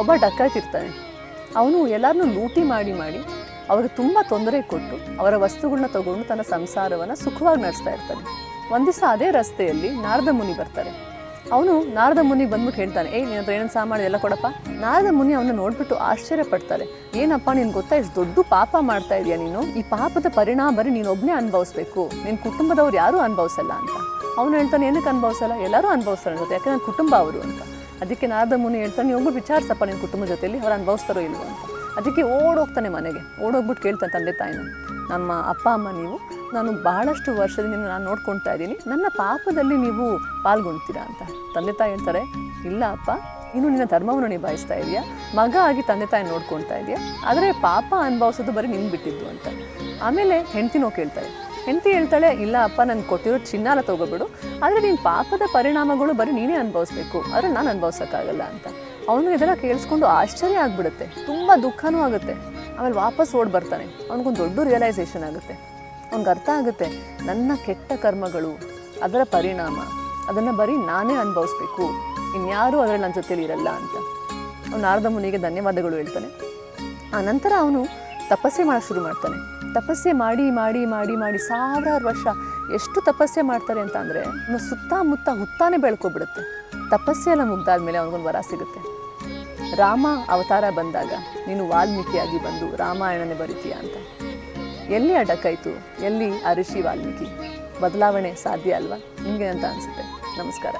ಒಬ್ಬ ಡಕಾಯ್ತ ಇರ್ತಾನೆ ಅವನು ಎಲ್ಲರನ್ನೂ ಲೂಟಿ ಮಾಡಿ ಮಾಡಿ ಅವ್ರಿಗೆ ತುಂಬ ತೊಂದರೆ ಕೊಟ್ಟು ಅವರ ವಸ್ತುಗಳನ್ನ ತಗೊಂಡು ತನ್ನ ಸಂಸಾರವನ್ನು ಸುಖವಾಗಿ ನಡೆಸ್ತಾ ಇರ್ತಾನೆ. ಒಂದು ದಿವಸ ಅದೇ ರಸ್ತೆಯಲ್ಲಿ ನಾರದ ಮುನಿ ಬರ್ತಾರೆ. ಅವನು ನಾರದ ಮುನಿ ಬಂದ್ಬಿಟ್ಟು ಹೇಳ್ತಾನೆ, ಏಯ್, ನಿನ್ನ ಹತ್ರ ಏನೇನು ಸಾಮಾನು ಎಲ್ಲ ಕೊಡಪ್ಪ. ನಾರದ ಮುನಿ ಅವನ್ನ ನೋಡ್ಬಿಟ್ಟು ಆಶ್ಚರ್ಯ ಪಡ್ತಾರೆ, ಏನಪ್ಪ, ನೀನು ಗೊತ್ತಾ ಇಷ್ಟು ದೊಡ್ಡ ಪಾಪ ಮಾಡ್ತಾ ಇದೆಯಾ ನೀನು? ಈ ಪಾಪದ ಪರಿಣಾಮ ಬರೀ ನೀನು ಒಬ್ಬನೇ ಅನುಭವಿಸ್ಬೇಕು. ನಿನ್ನ ಕುಟುಂಬದವ್ರು ಯಾರೂ ಅನುಭವಿಸಲ್ಲ ಅಂತ. ಅವನು ಹೇಳ್ತಾನೆ, ಏನಕ್ಕೆ ಅನುಭವಿಸಲ್ಲ? ಎಲ್ಲರೂ ಅನುಭವಿಸ್ತಾರೆ ಅನ್ಸುತ್ತೆ ಯಾಕೆ ನನ್ನ ಕುಟುಂಬ ಅವರು ಅಂತ. ಅದಕ್ಕೆ ನಾರದ ಮುನಿ ಹೇಳ್ತಾನೆ, ನೀವು ಒಬ್ಬರು ವಿಚಾರಿಸಪ್ಪ ನಿನ್ನ ಕುಟುಂಬದ ಜೊತೆಲಿ ಅವ್ರು ಅನುಭವಿಸ್ತಾರೋ ಇಲ್ವೋ ಅಂತ. ಅದಕ್ಕೆ ಓಡೋಗ್ತಾನೆ ಮನೆಗೆ. ಓಡೋಗ್ಬಿಟ್ಟು ಕೇಳ್ತಾನೆ ತಂದೆ ತಾಯಿನ. ನಮ್ಮ ಅಪ್ಪ, ಅಮ್ಮ, ನೀವು, ನಾನು ಬಹಳಷ್ಟು ವರ್ಷದಿಂದ ನಾನು ನೋಡ್ಕೊಳ್ತಾ ಇದ್ದೀನಿ. ನನ್ನ ಪಾಪದಲ್ಲಿ ನೀವು ಪಾಲ್ಗೊಳ್ತೀರಾ ಅಂತ. ತಂದೆ ತಾಯಿ ಹೇಳ್ತಾರೆ, ಇಲ್ಲ ಅಪ್ಪ, ಇನ್ನು ನಿನ್ನ ಧರ್ಮವನ್ನು ನಿಭಾಯಿಸ್ತಾ ಇದೆಯಾ? ಮಗ ಆಗಿ ತಂದೆ ತಾಯಿ ನೋಡ್ಕೊಳ್ತಾ ಇದೆಯಾ? ಆದರೆ ಪಾಪ ಅನುಭವಿಸೋದು ಬರೀ ನಿಮ್ಗೆ ಬಿಟ್ಟಿದ್ದು ಅಂತ. ಆಮೇಲೆ ಹೆಂಡ್ತಿನೋ ಕೇಳ್ತಾರೆ ಹೆಂಡತಿ ಹೇಳ್ತಾಳೆ, ಇಲ್ಲ ಅಪ್ಪ, ನಾನು ಕೊಟ್ಟಿರೋ ಚಿನ್ನಾಲ ತಗೋಬಿಡು. ಆದರೆ ನೀನು ಪಾಪದ ಪರಿಣಾಮಗಳು ಬರೀ ನೀನೇ ಅನುಭವಿಸ್ಬೇಕು. ಆದರೆ ನಾನು ಅನುಭವಿಸೋಕ್ಕಾಗಲ್ಲ ಅಂತ. ಅವನು ಇದೆಲ್ಲ ಕೇಳಿಸ್ಕೊಂಡು ಆಶ್ಚರ್ಯ ಆಗಿಬಿಡುತ್ತೆ. ತುಂಬ ದುಃಖನೂ ಆಗುತ್ತೆ. ಆಮೇಲೆ ವಾಪಸ್ ಓಡ್ ಬರ್ತಾನೆ. ಅವನಿಗೊಂದು ದೊಡ್ಡ ರಿಯಲೈಸೇಷನ್ ಆಗುತ್ತೆ. ಅವ್ನಿಗೆ ಅರ್ಥ ಆಗುತ್ತೆ, ನನ್ನ ಕೆಟ್ಟ ಕರ್ಮಗಳು, ಅದರ ಪರಿಣಾಮ, ಅದನ್ನು ಬರೀ ನಾನೇ ಅನುಭವಿಸ್ಬೇಕು. ಇನ್ಯಾರೂ ಅದರಲ್ಲಿ ನನ್ನ ಜೊತೆಲಿ ಇರಲ್ಲ ಅಂತ. ಅವನು ನಾರದ ಮುನಿಗೆ ಧನ್ಯವಾದಗಳು ಹೇಳ್ತಾನೆ. ಆ ನಂತರ ಅವನು ತಪಸ್ಸೆ ಮಾಡೋಕ್ಕೆ ಶುರು ಮಾಡ್ತಾನೆ. ತಪಸ್ಸೆ ಮಾಡಿ ಮಾಡಿ ಮಾಡಿ ಮಾಡಿ ಸಾವಿರಾರು ವರ್ಷ ಎಷ್ಟು ತಪಸ್ಸೆ ಮಾಡ್ತಾರೆ ಅಂತ ಅಂದರೆ ಸುತ್ತಮುತ್ತ ಹುತ್ತಾನೆ ಬೆಳ್ಕೊಬಿಡುತ್ತೆ. ತಪಸ್ಸೆ ಎಲ್ಲ ಮುಗ್ದಾದ್ಮೇಲೆ ಅವನಿಗೊಂದು ವರ ಸಿಗುತ್ತೆ. ರಾಮ ಅವತಾರ ಬಂದಾಗ ನೀನು ವಾಲ್ಮೀಕಿಯಾಗಿ ಬಂದು ರಾಮಾಯಣನೇ ಬರಿತೀಯ ಅಂತ. ಎಲ್ಲಿ ಅಡಕಾಯಿತು ಎಲ್ಲಿ ಆ ಋಷಿ ವಾಲ್ಮೀಕಿ? ಬದಲಾವಣೆ ಸಾಧ್ಯ ಅಲ್ವಾ? ನಿಮಗೆ ಅಂತ ಅನಿಸುತ್ತೆ? ನಮಸ್ಕಾರ.